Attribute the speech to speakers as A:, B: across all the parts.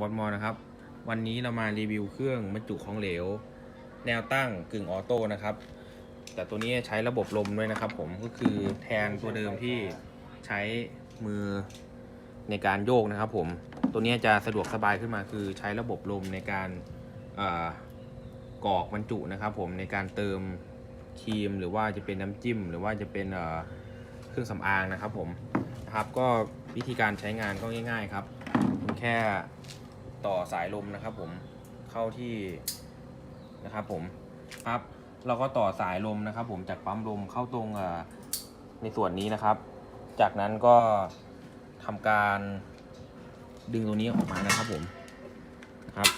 A: บอสมอนะครับ วันนี้เรามารีวิวเครื่องบรรจุของเหลว แนวตั้งกึ่งออโต้นะครับ แต่ตัวนี้ใช้ระบบลมด้วยนะครับผมก็คือแทนตัวเดิมที่ใช้มือในการโยกนะครับผมตัวนี้จะสะดวกสบายขึ้นมาคือใช้ระบบลมในการกรอกบรรจุนะครับผมในการเติมครีมหรือว่าจะเป็นน้ำจิ้ม หรือว่าจะเป็นเครื่องสำอางนะครับผมนะครับก็วิธีการใช้งานก็ง่าย ๆครับ แค่ ต่อสายลมนะครับ ผมเข้าที่นะครับ ผมครับ เราก็ต่อสายลมนะครับ ผมจากปั๊มลมเข้าตรงอ่อในส่วนนี้นะครับ จากนั้นก็ทำการดึงตัวนี้ออกมานะครับ ผมนะครับ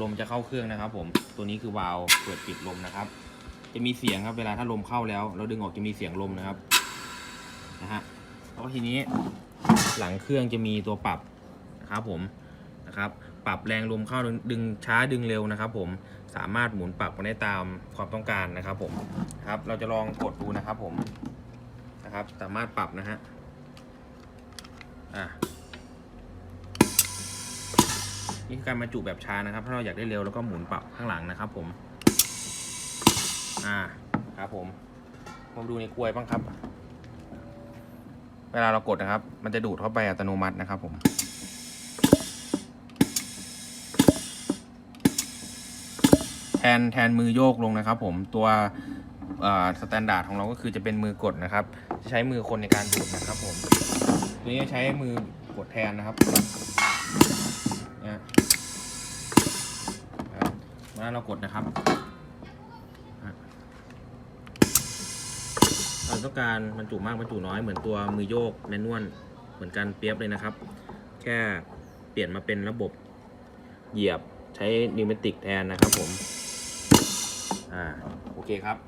A: ลมจะเข้าเครื่องนะครับ ผมตัวนี้คือวาล์วเปิดปิดลมนะครับ จะมีเสียงครับเวลาถ้าลมเข้าแล้ว เราดึงออกจะมีเสียงลมนะครับนะฮะแล้วทีนี้หลังเครื่องจะมีตัวปรับนะครับผม นะครับ ปรับแรงลมเข้าดึงช้าดึงเร็วนะครับ ผมสามารถหมุนปรับได้ตามความต้องการนะครับ ผมครับ เราจะลองกดดูนะครับ ผมนะครับ สามารถปรับนะฮะอะนี่คือการบรรจุแบบช้านะครับ ถ้าเราอยากได้เร็วแล้วก็หมุนปรับข้างหลังนะครับ ผม อ่าครับผมมาดูในกลวยบ้างครับ เวลาเรากดนะครับ มันจะดูดเข้าไปอัตโนมัตินะครับผม แทนแทนมือโยกลงนะครับ ผมตัวสแตนดาร์ดของเราก็คือจะเป็นมือกดนะครับ จะใช้มือคนในการดูดนะครับ ผมตัวนี้ใช้มือกดแทนนะครับเนี่ยครับเมื่อเรากดนะครับเราต้องการบรรจุมากบรรจุน้อยเหมือนตัวมือโยกแมนนวลเหมือนกันเปียบเลยนะครับ แค่เปลี่ยนมาเป็นระบบเหยียบใช้นิวเมติกแทนนะครับผม เคครับ